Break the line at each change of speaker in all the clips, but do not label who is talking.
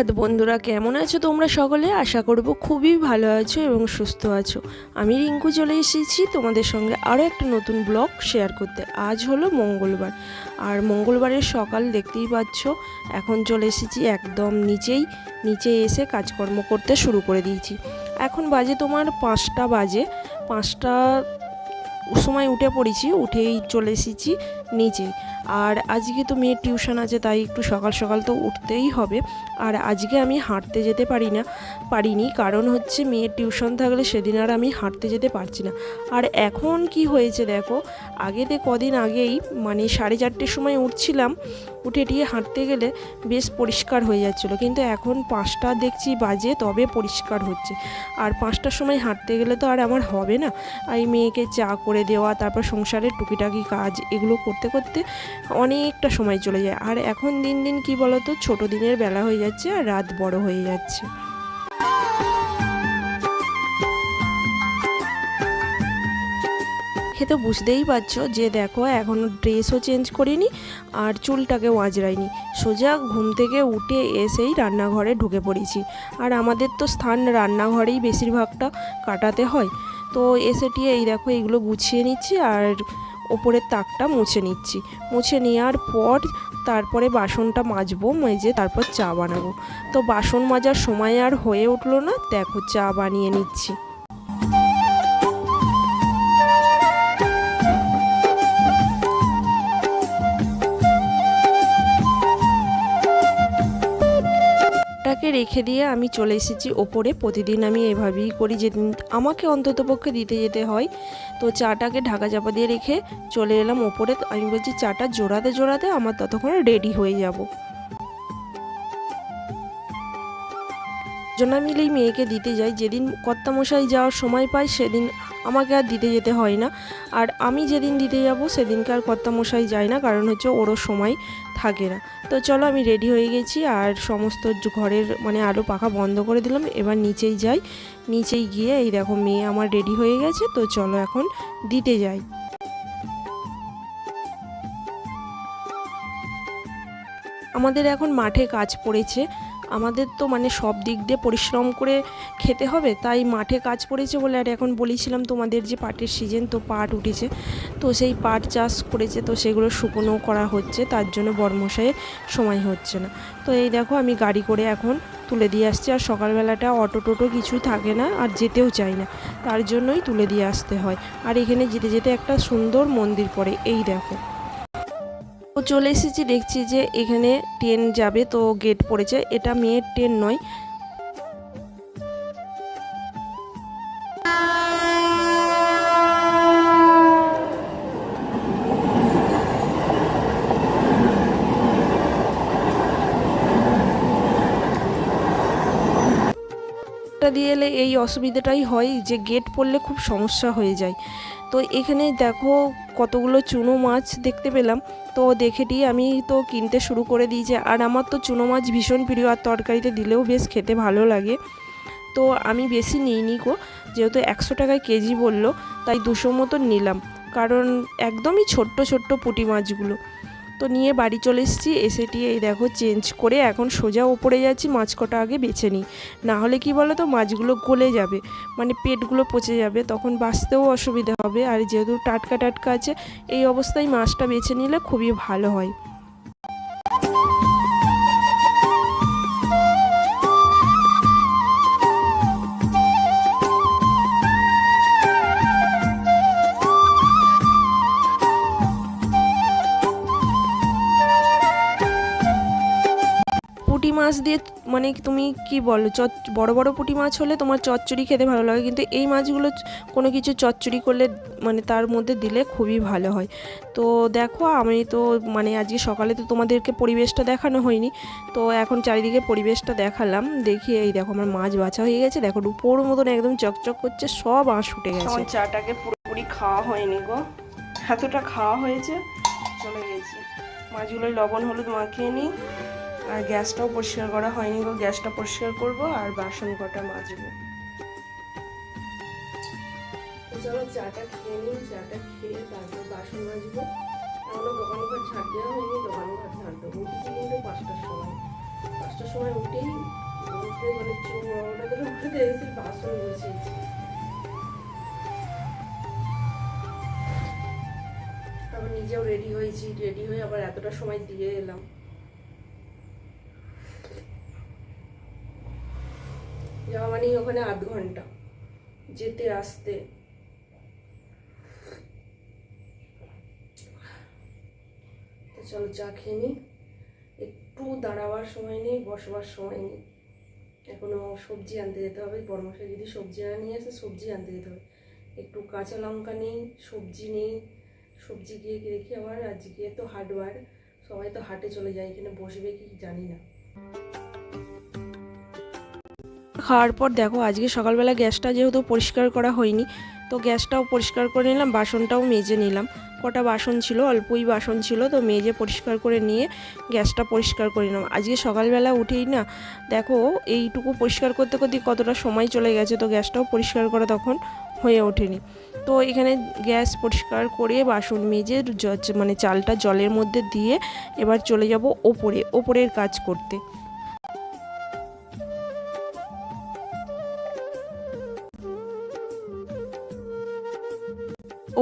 সুপ্রভাত বন্ধুরা, কেমন আছো তোমরা সকলে? আশা করব খুবই ভালো আছো এবং সুস্থ আছো। আমি রিঙ্কু চলে এসেছি তোমাদের সঙ্গে আরও একটা নতুন ব্লগ শেয়ার করতে। আজ হলো মঙ্গলবার। আর মঙ্গলবারের সকাল দেখতেই পাচ্ছ, এখন চলে এসেছি একদম নিচেই। নিচে এসে কাজকর্ম করতে শুরু করে দিয়েছি। এখন বাজে তোমার পাঁচটা বাজে। পাঁচটা সময় উঠে পড়েছি, উঠেই চলে এসেছি নিচে। আর আজকে তো মেয়ের টিউশন আছে, তাই একটু সকাল সকাল তো উঠতেই হবে। আর আজকে আমি হাঁটতে যেতে পারি না, পারিনি। কারণ হচ্ছে মেয়ের টিউশন থাকলে সেদিন আর আমি হাঁটতে যেতে পারছি না। আর এখন কি হয়েছে দেখো, আগেতে কদিন আগেই মানে সাড়ে চারটের সময় উঠছিলাম, উঠে টিয়ে হাঁটতে গেলে বেশ পরিষ্কার হয়ে যাচ্ছিল। কিন্তু এখন পাঁচটা দেখছি বাজে, তবে পরিষ্কার হচ্ছে। আর পাঁচটার সময় হাঁটতে গেলে তো আর আমার হবে না। এই মেয়েকে চা করে দেওয়া, তারপর সংসারের টুকিটাকি কাজ, এগুলো করতে করতে অনেকটা সময় চলে যায়। আর এখন দিন দিন কি বলতো, ছোট দিনের বেলা হয়ে যাচ্ছে আর রাত বড় হয়ে যাচ্ছে। খেতে বুঝতেই পারছ যে দেখো এখনও ড্রেসও চেঞ্জ করিনি আর চুলটাকেও আঁচড়াইনি। সোজা ঘুম থেকে উঠে এসেই রান্নাঘরে ঢুকে পড়েছি। আর আমাদের তো স্থান রান্নাঘরেই বেশিরভাগটা কাটাতে হয়। তো এসে টিয়ে এই দেখো এইগুলো গুছিয়ে নিচ্ছি আর ওপরের তাকটা মুছে নিচ্ছি। মুছে নেওয়ার পর তারপরে বাসনটা মাজবো, মেজে তারপর চা বানাবো। তো বাসন মাজার সময় আর হয়ে উঠল না, দেখো চা বানিয়ে নিচ্ছি। রেখে দিয়ে আমি চলে এসেছি ওপরে। প্রতিদিন আমি এভাবেই করি, যেদিন আমাকে অন্ততপক্ষে দিতে যেতে হয়। তো চাটাকে ঢাকা চাপা দিয়ে রেখে চলে এলাম ওপরে। আমি বলছি, চাটা জোড়াতে জোড়াতে আমার ততক্ষণে রেডি হয়ে যাব। জন্য মিলেই মেয়েকে দিতে যাই। যেদিন কর্তামশাই যাওয়ার সময় পাই, সেদিন আমাকে আর দিতে যেতে হয় না। আর আমি যেদিন দিতে যাব, সেদিনকে আর কর্তামশাই যায় না, কারণ হচ্ছে ওরও সময় থাকে না। তো চলো আমি রেডি হয়ে গেছি আর সমস্ত ঘরের মানে আলো পাখা বন্ধ করে দিলাম। এবার নিচেই যাই। নিচেই গিয়ে এই দেখো মেয়ে আমার রেডি হয়ে গেছে, তো চলো এখন দিতে যাই। আমাদের এখন মাঠে কাজ পড়েছে। আমাদের তো মানে সব দিক দিয়ে পরিশ্রম করে খেতে হবে, তাই মাঠে কাজ পড়েছে বলে আর এখন বলেছিলাম তোমাদের যে পাটের সিজন তো পাট উঠেছে। তো সেই পাট চাষ করেছে, তো সেগুলো শুকনো করা হচ্ছে, তার জন্য বর্মশাইয়ের সময় হচ্ছে না। তো এই দেখো আমি গাড়ি করে এখন তুলে দিয়ে আসছি, আর সকালবেলাটা অটো টোটো কিছু থাকে না, আর যেতেও চাই না, তার জন্যই তুলে দিয়ে আসতে হয়। আর এখানে যেতে যেতে একটা সুন্দর মন্দির পড়ে, এই দেখো। চলে এসেছি, দেখছি যে এখানে ট্রেন যাবে, তো গেট পড়েছে। এটা মেয়ের ট্রেন নয়। দিয়ে এলে এই অসুবিধাটাই হয় যে গেট পড়লে খুব সমস্যা হয়ে যায়। তো এখানে দেখো কতগুলো চুনো মাছ দেখতে পেলাম। তো দেখেটি আমি তো কিনতে শুরু করে দিয়েছি আর আমার তো চুনো মাছ ভীষণ প্রিয় আর তরকারিতে দিলেও বেশ খেতে ভালো লাগে। তো আমি বেশি নিইনি গো, যেহেতু একশো টাকায় কেজি বলল, তাই দুশো মতো নিলাম। কারণ একদমই ছোট্ট ছোট্ট পুঁটি মাছগুলো। তো নিয়ে বাড়ি চলে এসেছি। এসেটিয়ে এই দেখো চেঞ্জ করে এখন সোজা ওপরে যাচ্ছি মাছ কটা আগে বেছে নিই। নাহলে কি বলো তো মাছগুলো গলে যাবে মানে পেটগুলো পচে যাবে, তখন বাঁচতেও অসুবিধা হবে। আর যেহেতু টাটকা টাটকা আছে, এই অবস্থায় মাছটা বেছে নিলে খুবই ভালো হয়। মাছ দিয়ে মানে তুমি কি বলো? চচ, বড় বড় পুঁটি মাছ হলে তোমার চচ্চড়ি খেতে ভালো লাগে, কিন্তু এই মাছগুলো কোনো কিছু চচ্চড়ি করলে মানে তার মধ্যে দিলে খুবই ভালো হয়। তো দেখো, আমি তো মানে আজকে সকালে তো তোমাদেরকে পরিবেশটা দেখানো হয়নি, তো এখন চারিদিকে পরিবেশটা দেখালাম, দেখি এই দেখো আমার মাছ বাছা হয়ে গেছে, দেখো উপর মতন একদম চকচক করছে, সব আঁশ উঠে গেছে। চাটাকে পুরোপুরি খাওয়া হয়নি গো, এতটা খাওয়া হয়েছে, চলে গেছি। মাছগুলো লবণ, হলুদ মাখিয়ে নিই। আর গ্যাসটাও পরিষ্কার করা হয়নি গো। গ্যাসটা পরিষ্কার করব আর বাসন কটা মাজবো। চলো চাটা খেয়ে নিই, চাটা খেয়ে তারপর বাসন মাজবো। এখনও দোকান ঘর ঝাড় দেওয়া হয়নি, দোকান ঘর ঝাড় দেবো। উঠেছি কিন্তু পাঁচটার সময়। পাঁচটার সময় উঠেই উঠে মানে চোখ ওটা ধরে উঠে এসে বাসন বসিয়েছি তারপর নিজেও রেডি হয়েছি রেডি হয়ে আবার এতটা সময় দিয়ে এলাম। যাওয়া মানেই ওখানে আধ ঘণ্টা, যেতে, আসতে। তো চলো চা খেয়ে নিই একটু দাঁড়াবার সময় নেই, বসবার সময় নেই। এখনও সবজি আনতে যেতে হবে। বড়মশাই যদি সবজি না নিয়ে আসে, সবজি আনতে যেতে হবে। একটু কাঁচা লঙ্কা নেই, সবজি নেই। সবজি গিয়ে দেখি আবার, আজকে তো হাটবার, সবাই তো হাটে চলে যায়, এখানে বসবে কি জানি না। খাওয়ার পর দেখো, আজকে সকালবেলা গ্যাসটা যেহেতু পরিষ্কার করা হয়নি, তো গ্যাসটাও পরিষ্কার করে নিলাম, বাসনটাও মেজে নিলাম। কটা বাসন ছিল, অল্পই বাসন ছিল, তো মেজে পরিষ্কার করে নিয়ে গ্যাসটা পরিষ্কার করে নিলাম। আজকে সকালবেলা উঠেই না, দেখো, এইটুকু পরিষ্কার করতে করতে কতটা সময় চলে গেছে, তো গ্যাসটাও পরিষ্কার করা তখন হয়ে ওঠেনি। তো এখানে গ্যাস পরিষ্কার করে বাসন মেজে মানে চালটা জলের মধ্যে দিয়ে এবার চলে যাব ওপরে, ওপরের কাজ করতে।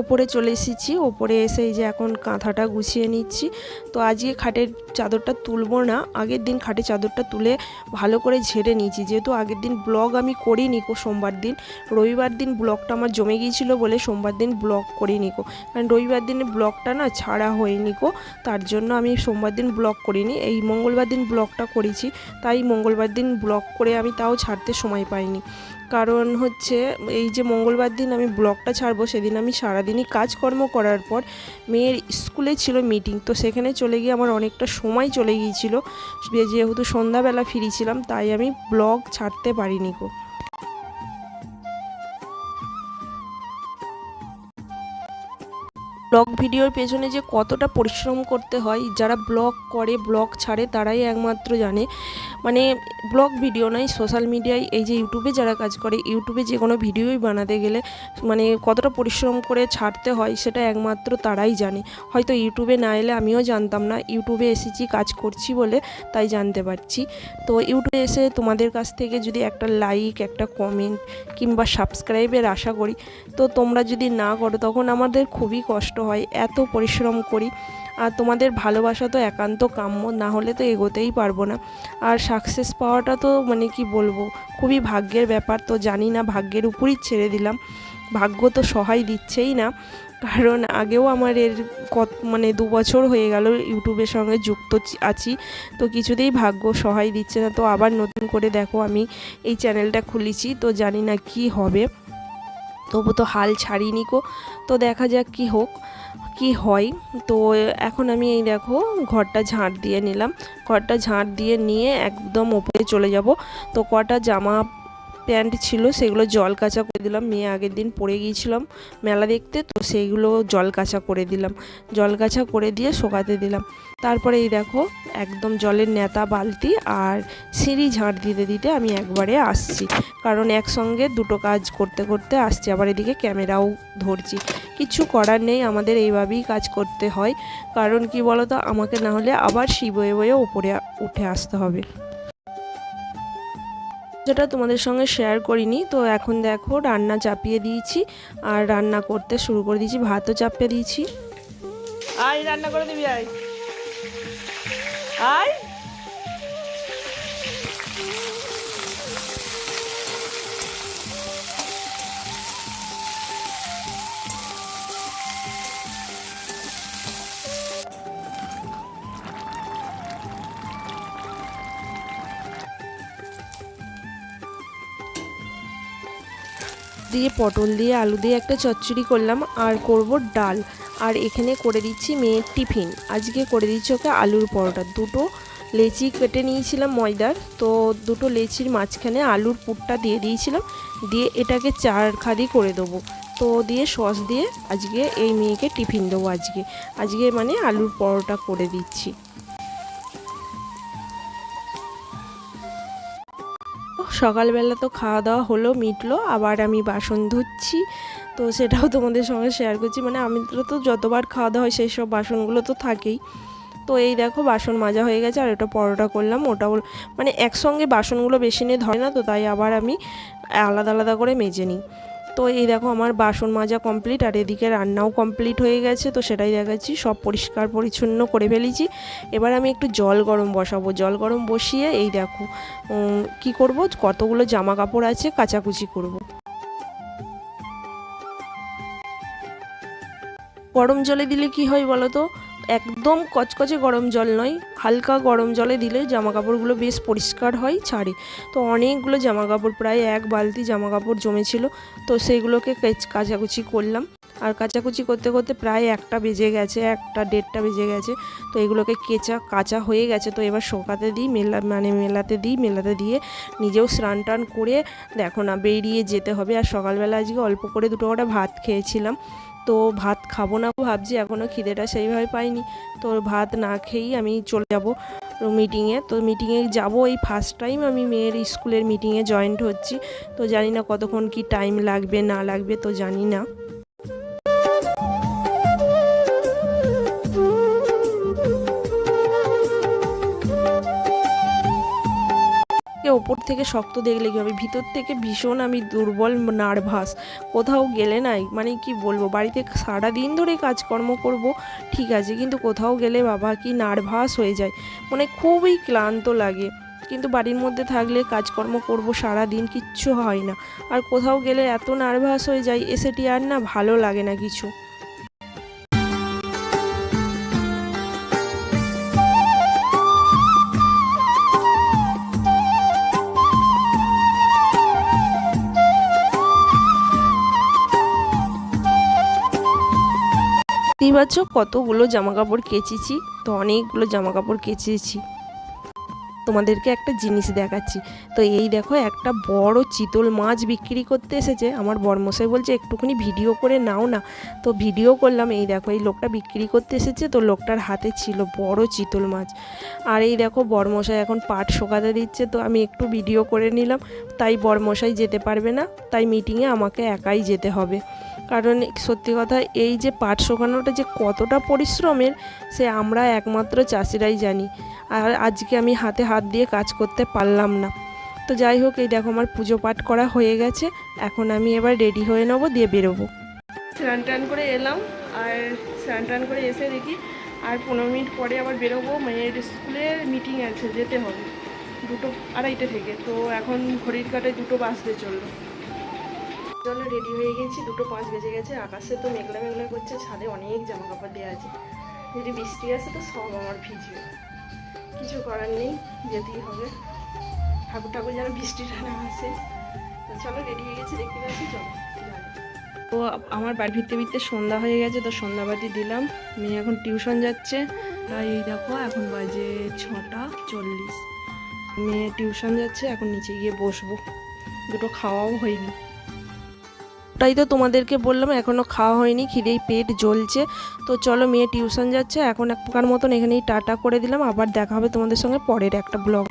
ওপরে চলে এসেছি। ওপরে এসে এই যে এখন কাঁথাটা গুছিয়ে নিচ্ছি। তো আজকে খাটের চাদরটা তুলবো না। আগের দিন খাটের চাদরটা তুলে ভালো করে ঝেড়ে নিয়েছি। যেহেতু আগের দিন ব্লগ আমি করিনি কো সোমবার দিন। রবিবার দিন ব্লগটা আমার জমে গিয়েছিল বলে সোমবার দিন ব্লগ করিনি কো। কারণ রবিবার দিনে ব্লগটা না ছাড়া হয়নি কো। তার জন্য আমি সোমবার দিন ব্লগ করিনি। এই মঙ্গলবার দিন ব্লগটা করেছি। তাই মঙ্গলবার দিন ব্লগ করে আমি তাও ছাড়তে সময় পাইনি। কারণ হচ্ছে এই যে মঙ্গলবার দিন আমি ব্লগটা ছাড়বো, সেদিন আমি সারাদিনই কাজকর্ম করার পর মেয়ের স্কুলে ছিল মিটিং তো সেখানে চলে গিয়ে আমার অনেকটা সময় চলে গিয়েছিল। যেহেতু সন্ধ্যাবেলা ফিরেছিলাম, তাই আমি ব্লগ ছাড়তে পারিনি গো। ব্লগ ভিডিওর পেছনে যে কতটা পরিশ্রম করতে হয়, যারা ব্লগ করে ব্লগ ছাড়ে, তারাই একমাত্র জানে। মানে ব্লগ ভিডিও নয় সোশ্যাল মিডিয়ায় এই যে ইউটিউবে যারা কাজ করে ইউটিউবে যে কোনো ভিডিওই বানাতে গেলে মানে কতটা পরিশ্রম করে ছাড়তে হয়, সেটা একমাত্র তারাই জানে। হয়তো ইউটিউবে না এলে আমিও জানতাম না ইউটিউবে এসেছি, কাজ করছি বলে তাই জানতে পারছি। তো ইউটিউবে এসে তোমাদের কাছ থেকে যদি একটা লাইক একটা কমেন্ট কিংবা সাবস্ক্রাইবের আশা করি, তো তোমরা যদি না করো, তখন আমাদের খুবই কষ্ট হয়, এত পরিশ্রম করি। আর তোমাদের ভালোবাসা তো একান্ত কাম্য, না হলে তো এগোতেই পারব না। আর সাকসেস পাওয়াটা তো মানে কি বলব, খুবই ভাগ্যের ব্যাপার তো জানি না, ভাগ্যের উপরই ছেড়ে দিলাম। ভাগ্য তো সহায় দিচ্ছেই না। কারণ আগেও আমার এর কত মানে দু বছর হয়ে গেল ইউটিউবের সঙ্গে যুক্ত আছি। তো কিছুতেই ভাগ্য সহায় দিচ্ছে না। তো আবার নতুন করে দেখো, আমি এই চ্যানেলটা খুলেছি। তো জানি না কি হবে। তবু তো হাল ছাড়িনি কো তো দেখা যাক কি হোক, কি হয়। তো এখন আমি এই দেখো ঘরটা ঝাঁট দিয়ে নিলাম। ঘরটা ঝাঁট দিয়ে নিয়ে একদম ওপরে চলে যাব। তো কটা জামা প্যান্ট ছিল, সেগুলো জল কাচা করে দিলাম। মেয়ে আগের দিন পরে গিয়েছিলাম মেলা দেখতে, তো সেইগুলো জল কাচা করে দিলাম। জল কাচা করে দিয়ে শোকাতে দিলাম। তারপরে এই দেখো, একদম জলের নেতা বালতি আর সিঁড়ি ঝাঁট দিতে দিতে আমি একবারে আসছি। কারণ একসঙ্গে দুটো কাজ করতে করতে আসছি, আবার এদিকে ক্যামেরাও ধরছি। কিছু করার নেই, আমাদের এইভাবেই কাজ করতে হয়। কারণ কি বলতো, আমাকে না হলে আবার শিবয়ে বয়ে ওপরে উঠে আসতে হবে। যেটা তোমাদের সঙ্গে শেয়ার করিনি। তো এখন দেখো রান্না চাপিয়ে দিয়েছি, আর রান্না করতে শুরু করে দিয়েছি, ভাতও চাপিয়ে দিয়েছি। আয়, রান্না করে দিবি, আয়। আয়। দিয়ে, পটল দিয়ে, আলু দিয়ে একটা চচ্চড়ি করলাম আর করব ডাল। আর এখানে করে দিচ্ছি মেয়ের টিফিন। আজকে করে দিচ্ছি ওকে আলুর পরোটা। দুটো লেচি কেটে নিয়েছিলাম ময়দার। তো দুটো লেচির মাঝখানে আলুর পুরটা দিয়ে দিয়েছিলাম। দিয়ে এটাকে চার খাদি করে দেবো। তো দিয়ে সস দিয়ে আজকে এই মেয়েকে টিফিন দেবো আজকে। আজকে মানে আলুর পরোটা করে দিচ্ছি। সকালবেলা তো খাওয়া দাওয়া হলো, মিটলো, আবার আমি বাসন ধুচ্ছি। তো সেটাও তোমাদের সঙ্গে শেয়ার করছি। মানে আমি তো যতবার খাওয়া দাওয়া হয় সেই সব বাসনগুলো তো থাকেই। তো এই দেখো বাসন মাজা হয়ে গেছে, আর ওটা পরোটা করলাম। ওটাও মানে একসঙ্গে বাসনগুলো বেশি নিয়ে ধরে না তো, তাই আবার আমি আলাদা আলাদা করে মেজে নিই। তো এই দেখো আমার বাসন মাজা কমপ্লিট আর এদিকে রান্নাও কমপ্লিট হয়ে গেছে, তো সেটাই দেখাচ্ছি। সব পরিষ্কার পরিচ্ছন্ন করে ফেলেছি। এবার আমি একটু জল গরম বসাবো। জল গরম বসিয়ে এই দেখো কি করব? কতগুলো জামা কাপড় আছে, কাচাকুচি করব। গরম জলে দিলে কি হয় বলো তো? একদম কচকচে গরম জল নয়, হালকা গরম জলে দিলে জামা কাপড়গুলো বেশ পরিষ্কার হয় ছাড়ে। তো অনেকগুলো জামা কাপড় প্রায় এক বালতি জামা কাপড় জমেছিল, তো সেগুলোকে কেচ- কাচাকুচি করলাম। আর কাচাকুচি করতে করতে প্রায় একটা বেজে গেছে, একটা দেড়টা বেজে গেছে, তো এগুলোকে কেচা কাঁচা হয়ে গেছে। তো এবার শোকাতে দিই, মেলা মানে মেলাতে দিই, মেলাতে দিয়ে নিজেও স্নান টান করে, দেখো না, বেরিয়ে যেতে হবে। আর সকালবেলা আজকে অল্প করে দুটো কটা ভাত খেয়েছিলাম। তো ভাত খাব না ভাবছি এখনও খিদেটা সেইভাবে পাইনি। তো ভাত না খেয়েই আমি চলে যাব মিটিংয়ে তো মিটিংয়ে যাব, এই ফার্স্ট টাইম আমি মেয়ের স্কুলের মিটিংয়ে জয়েন্ট হচ্ছি। তো জানি না কতক্ষণ কি টাইম লাগবে, না লাগবে, তো জানি না। ওপর থেকে শক্ত দেখলে কি হবে? ভিতর থেকে ভীষণ আমি দুর্বল নার্ভাস। কোথাও গেলে নাই মানে কি বলব? বাড়িতে সারা দিন ধরে কাজকর্ম করব, ঠিক আছে, কিন্তু কোথাও গেলে বাবা কি নার্ভাস হয়ে যায়। মানে খুবই ক্লান্ত লাগে। কিন্তু বাড়ির মধ্যে থাকলে কাজকর্ম করব দিন কিচ্ছু হয় না। আর কোথাও গেলে এত নার্ভাস হয়ে যায় এসেটি আর না ভালো লাগে না কিছু? দেখতেই পাচ্ছ কতগুলো জামা কাপড় কেচেছি, তো অনেকগুলো জামা কাপড় কেচেছি। তোমাদেরকে একটা জিনিস দেখাচ্ছি। তো এই দেখো, একটা বড় চিতল মাছ বিক্রি করতে এসেছে। আমার বরমশাই বলছে, একটুখানি ভিডিও করে নাও না। তো ভিডিও করলাম, এই দেখো, এই লোকটা বিক্রি করতে এসেছে। তো লোকটার হাতে ছিল বড় চিতল মাছ। আর এই দেখো, বরমশাই এখন পাট শোকাতে দিচ্ছে। তো আমি একটু ভিডিও করে নিলাম। তাই বরমশাই যেতে পারবে না। তাই মিটিংয়ে আমাকে একাই যেতে হবে। কারণ সত্যি কথা, এই যে পাট শোকানোটা যে কতটা পরিশ্রমের, সে আমরা একমাত্র চাষিরাই জানি। আর আজকে আমি হাতে হাত দিয়ে কাজ করতে পারলাম না। তো যাই হোক, এই দেখো আমার পুজো পাঠ করা হয়ে গেছে। এখন আমি এবার রেডি হয়ে নেব, দিয়ে বেরোবো। স্নান টান করে এলাম, আর স্নান টান করে এসে দেখি আর পনেরো মিনিট পরে আবার বেরোবো। মেয়ের স্কুলের মিটিং আছে, যেতে হবে। দুটো আড়াইটে থেকে, তো এখন ঘড়ির কাটায় দুটো বাজতে চলল। জন্য রেডি হয়ে গেছি। দুটো পাঁচ বেজে গেছে, আকাশে তো মেঘলা মেঘলা করছে, ছাদে অনেক জামা কাপড় দেওয়া আছে। যদি বৃষ্টি আসে তো সব আমার ভিজবে কিছু করার নেই, যেতেই হবে। ঠাকুর ঠাকুর যেন বৃষ্টিটা না আসে। চলো রেডি হয়ে গেছি, দেখতে পাচ্ছি, চলো। তো আমার বাড়ি ফিরতে ফিরতে সন্ধ্যা হয়ে গেছে, তো সন্ধ্যাবাতি দিলাম। মেয়ে এখন টিউশন যাচ্ছে। তাই এই দেখো, এখন বাজে ছটা চল্লিশ। মেয়ে টিউশন যাচ্ছে, এখন নিচে গিয়ে বসবো। দুটো খাওয়াও হয়নি। ওটাই তো তোমাদেরকে বললাম এখনও খাওয়া হয়নি, খিদেই পেট জ্বলছে। তো চলো মেয়ে টিউশন যাচ্ছে, এখন এক প্রকার মতন এখানেই টাটা করে দিলাম, আবার দেখা হবে তোমাদের সঙ্গে পরের একটা ব্লগ।